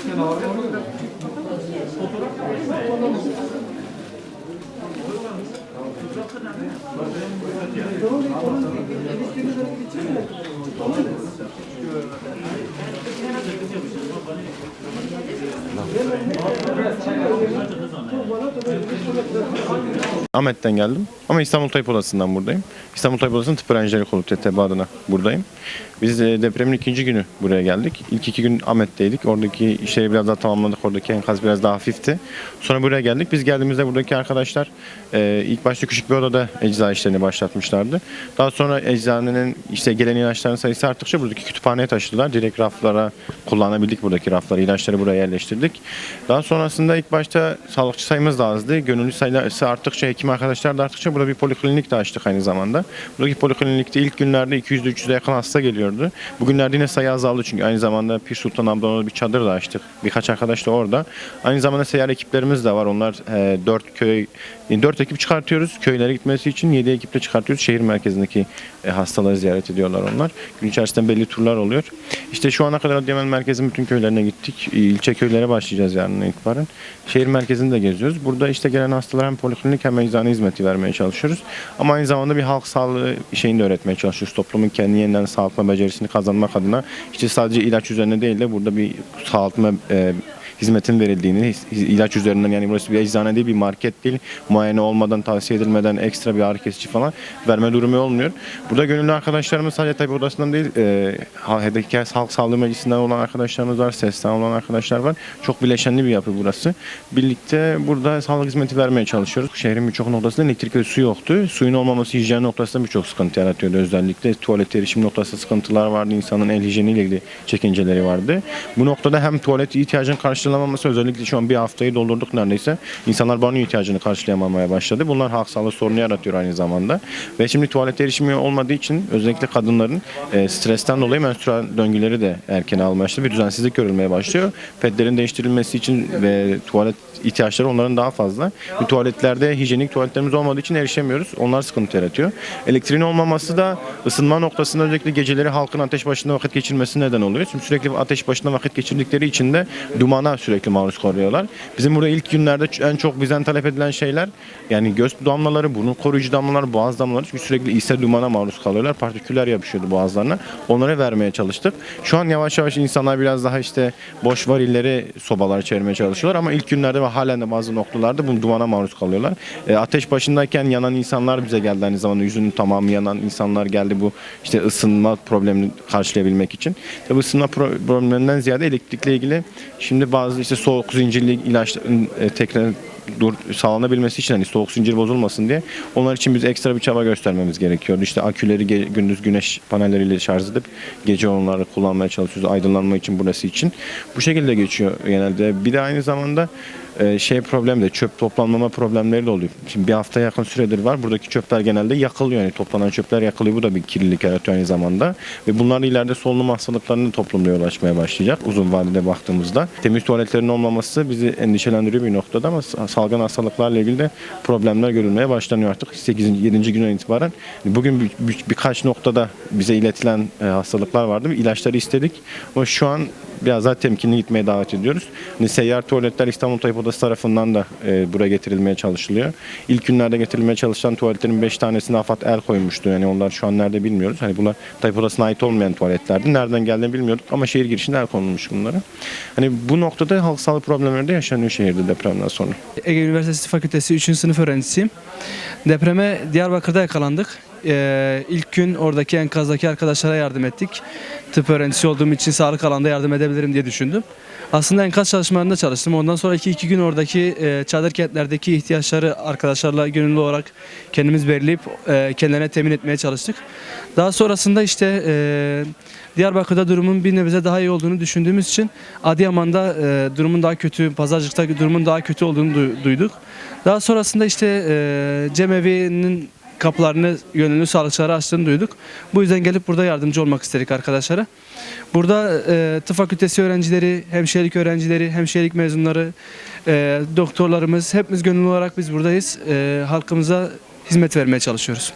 Fotoğraf Ahmet'ten geldim ama İstanbul Tayyip Odası'ndan buradayım. İstanbul Tayyip Odası'nın tıp öğrencileri kolu TTB adına buradayım. Biz e, depremin ikinci günü buraya geldik. İlk iki gün Ahmet'teydik. Oradaki işleri biraz daha tamamladık. Oradaki enkaz biraz daha hafifti. Sonra buraya geldik. Biz geldiğimizde buradaki arkadaşlar e, ilk başta küçük bir odada ecza işlerini başlatmışlardı. Daha sonra eczanenin işte gelen ilaçların sayısı arttıkça buradaki kütüphaneye taşıdılar. Direkt raflara kullanabildik buradaki rafları. ilaçları buraya yerleştirdik. Daha sonrasında ilk başta sağlıkçı sayımız da azdı. Gönüllü sayısı arttıkça, hekim arkadaşlar da arttıkça burada bir poliklinik de açtık aynı zamanda. Buradaki poliklinikte ilk günlerde 200-300'e yakın hasta geliyordu. Bugünlerde yine sayı azaldı çünkü aynı zamanda Pir Sultan Abdülhamid'e bir çadır da açtık. Birkaç arkadaş da orada. Aynı zamanda seyyar ekiplerimiz de var. Onlar 4 köy, 4 ekip çıkartıyoruz. Köylere gitmesi için 7 ekiple çıkartıyoruz. Şehir merkezindeki e, hastaları ziyaret ediyorlar onlar. Gün içerisinde belli turlar oluyor. İşte şu ana kadar Adıyaman merkezin bütün köylerine gittik. İlçe köylere başlayacağız yarın itibaren. Şehir merkezini de geziyoruz. Burada işte gelen hastalara hem poliklinik hem eczane hizmeti vermeye çalışıyoruz. Ama aynı zamanda bir halk sağlığı şeyini de öğretmeye çalışıyoruz. Toplumun kendi yeniden sağlıkla becerisini kazanmak adına işte sadece ilaç üzerine değil de burada bir sağlıklı e, hizmetin verildiğini, ilaç üzerinden yani burası bir eczane değil, bir market değil, muayene olmadan, tavsiye edilmeden ekstra bir ağrı kesici falan verme durumu olmuyor. Burada gönüllü arkadaşlarımız sadece tabi odasından değil, e, Halk Sağlığı Meclisi'nden olan arkadaşlarımız var, SES'ten olan arkadaşlar var. Çok bileşenli bir yapı burası. Birlikte burada sağlık hizmeti vermeye çalışıyoruz. Şehrin birçok noktasında elektrik ve su yoktu. Suyun olmaması hijyen noktasında birçok sıkıntı yaratıyordu özellikle. Tuvalet erişim noktasında sıkıntılar vardı, insanın el hijyeniyle ilgili çekinceleri vardı. Bu noktada hem tuvalet ihtiyacının karşılanamaması özellikle şu an bir haftayı doldurduk neredeyse. İnsanlar banyo ihtiyacını karşılayamamaya başladı. Bunlar halk sağlığı sorunu yaratıyor aynı zamanda. Ve şimdi tuvalet erişimi olmadığı için özellikle kadınların e, stresten dolayı menstrual döngüleri de erken almaya. Bir düzensizlik görülmeye başlıyor. Pedlerin değiştirilmesi için ve tuvalet ihtiyaçları onların daha fazla. Bir tuvaletlerde hijyenik tuvaletlerimiz olmadığı için erişemiyoruz. Onlar sıkıntı yaratıyor. Elektriğin olmaması da ısınma noktasında özellikle geceleri halkın ateş başında vakit geçirmesi neden oluyor. Çünkü sürekli ateş başında vakit geçirdikleri için de dumana sürekli maruz kalıyorlar. Bizim burada ilk günlerde en çok bizden talep edilen şeyler yani göz damlaları, burun koruyucu damlalar, boğaz damlaları çünkü sürekli ise dumana maruz kalıyorlar. Partiküller yapışıyordu boğazlarına. Onları vermeye çalıştık. Şu an yavaş yavaş insanlar biraz daha işte boş varilleri sobalar çevirmeye çalışıyorlar ama ilk günlerde ve halen de bazı noktalarda bu dumana maruz kalıyorlar. E, ateş başındayken yanan insanlar bize geldi aynı zamanda yüzünün tamamı yanan insanlar geldi bu işte ısınma problemini karşılayabilmek için. Tabi ısınma pro- probleminden ziyade elektrikle ilgili şimdi bazı işte soğuk zincirli ilaçların e, tekrar dur sağlanabilmesi için hani soğuk zincir bozulmasın diye onlar için biz ekstra bir çaba göstermemiz gerekiyordu. İşte aküleri ge- gündüz güneş panelleriyle şarj edip gece onları kullanmaya çalışıyoruz aydınlanma için burası için. Bu şekilde geçiyor genelde. Bir de aynı zamanda e, şey problem de çöp toplanmama problemleri de oluyor. Şimdi bir hafta yakın süredir var. Buradaki çöpler genelde yakılıyor. Yani toplanan çöpler yakılıyor. Bu da bir kirlilik yaratıyor aynı zamanda. Ve bunlar ileride solunum hastalıklarının toplumda yol açmaya başlayacak uzun vadede baktığımızda. Temiz tuvaletlerin olmaması bizi endişelendiriyor bir noktada ama sa- salgın hastalıklarla ilgili de problemler görülmeye başlanıyor artık 8. 7. günden itibaren. Bugün bir, bir- birkaç noktada bize iletilen e, hastalıklar vardı. İlaçları istedik ama şu an biraz daha temkinli gitmeye davet ediyoruz. Hani seyyar tuvaletler İstanbul Tayyip Odası tarafından da e, buraya getirilmeye çalışılıyor. İlk günlerde getirilmeye çalışılan tuvaletlerin 5 tanesine AFAD el koymuştu. Yani onlar şu an nerede bilmiyoruz. Hani bunlar Tayyip Odası'na ait olmayan tuvaletlerdi. Nereden geldiğini bilmiyorduk ama şehir girişinde el konulmuş bunlara. Hani bu noktada halk sağlığı problemleri de yaşanıyor şehirde depremden sonra. Ege Üniversitesi Fakültesi 3. sınıf öğrencisiyim. Depreme Diyarbakır'da yakalandık. Ee, ilk gün oradaki enkazdaki arkadaşlara yardım ettik. Tıp öğrencisi olduğum için sağlık alanda yardım edebilirim diye düşündüm. Aslında enkaz çalışmalarında çalıştım. Ondan sonra iki, gün oradaki e, çadır kentlerdeki ihtiyaçları arkadaşlarla gönüllü olarak kendimiz belirleyip e, kendilerine temin etmeye çalıştık. Daha sonrasında işte e, Diyarbakır'da durumun bir nebze daha iyi olduğunu düşündüğümüz için Adıyaman'da e, durumun daha kötü, Pazarcık'ta durumun daha kötü olduğunu du- duyduk. Daha sonrasında işte e, Cemevi'nin kapılarını gönüllü sağlıkçılara açtığını duyduk. Bu yüzden gelip burada yardımcı olmak istedik arkadaşlara. Burada e, tıp fakültesi öğrencileri, hemşirelik öğrencileri, hemşirelik mezunları, e, doktorlarımız hepimiz gönüllü olarak biz buradayız. E, halkımıza hizmet vermeye çalışıyoruz.